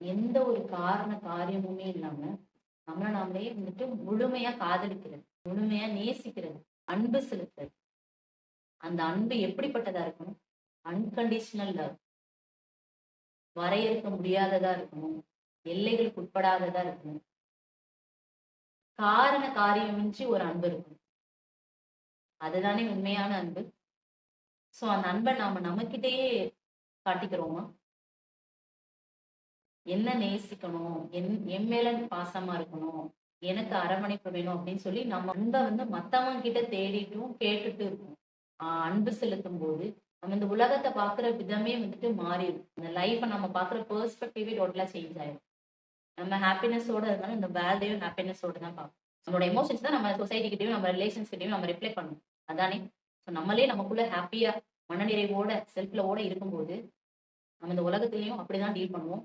எந்த ஒரு காரண காரியமுமே இல்லாம நம்மள நாமளே வந்துட்டு முழுமையா காதலிக்கிறது முழுமையா நேசிக்கிறது அன்பு செலுத்துறது. அந்த அன்பு எப்படிப்பட்டதா இருக்கணும்? அன்கண்டிஷனல் லவ் வரையறுக்க முடியாததா இருக்கணும்? எல்லைகளுக்கு உட்படாததா இருக்கணும்? காரண காரியமின்றி ஒரு அன்பு இருக்கணும். அதுதானே உண்மையான அன்பு. சோ அந்த அன்பை நாம நம்மகிட்டயே காட்டிக்கிறோமா? என்ன நேசிக்கணும்? என் என் மேல பாசமா இருக்கணும்? எனக்கு அரவணைப்பு வேணும் அப்படின்னு சொல்லி நம்ம அன்பை வந்து மத்தவங்க கிட்ட தேடிட்டும் கேட்டுட்டு இருக்கோம். அன்பு செலுத்தும் போது நம்ம இந்த உலகத்தை பாக்குற விதமே வந்துட்டு மாறிடும். இந்த லைஃப்பை நம்ம பாக்குற பெர்ஸ்பெக்டிவே டோட்டலா சேஞ்ச் ஆயிடும். நம்ம ஹாப்பினஸோட இருந்தாலும் இந்த வேல்டையும் ஹாப்பினஸோட தான் பார்ப்போம். நம்மளோட எமோஷன்ஸ் தான் நம்ம சொசைட்டிகிட்டயும் நம்ம ரிலேஷன்ஸ் கிட்டையும் நம்ம ரிப்ளை பண்ணணும் அதானே? ஸோ நம்மளே நமக்குள்ள ஹாப்பியா மனநிறைவோட செல்ஃப்லவோட இருக்கும்போது நம்ம இந்த உலகத்துலயும் அப்படிதான் டீல் பண்ணுவோம்.